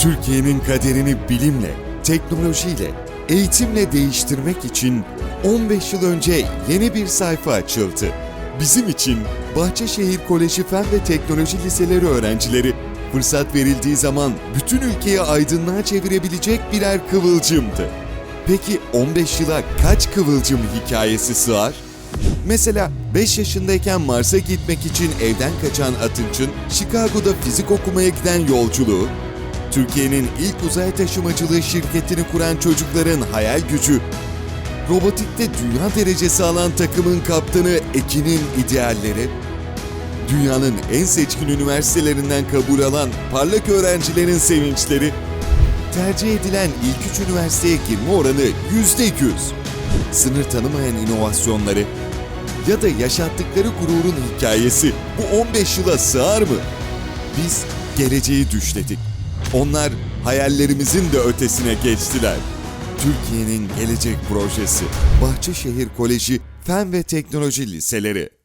Türkiye'nin kaderini bilimle, teknolojiyle, eğitimle değiştirmek için 15 yıl önce yeni bir sayfa açıldı. Bizim için Bahçeşehir Koleji Fen ve Teknoloji Liseleri öğrencileri fırsat verildiği zaman bütün ülkeyi aydınlığa çevirebilecek birer kıvılcımdı. Peki 15 yıla kaç kıvılcım hikayesi sığar? Mesela 5 yaşındayken Mars'a gitmek için evden kaçan Atınç'ın Chicago'da fizik okumaya giden yolculuğu, Türkiye'nin ilk uzay taşımacılığı şirketini kuran çocukların hayal gücü, robotikte dünya derecesi alan takımın kaptanı Ekin'in idealleri, dünyanın en seçkin üniversitelerinden kabul alan parlak öğrencilerin sevinçleri, tercih edilen ilk üç üniversiteye girme oranı yüzde yüz, sınır tanımayan inovasyonları ya da yaşattıkları gururun hikayesi bu 15 yıla sığar mı? Biz geleceği düşledik. Onlar hayallerimizin de ötesine geçtiler. Türkiye'nin gelecek projesi Bahçeşehir Koleji Fen ve Teknoloji Liseleri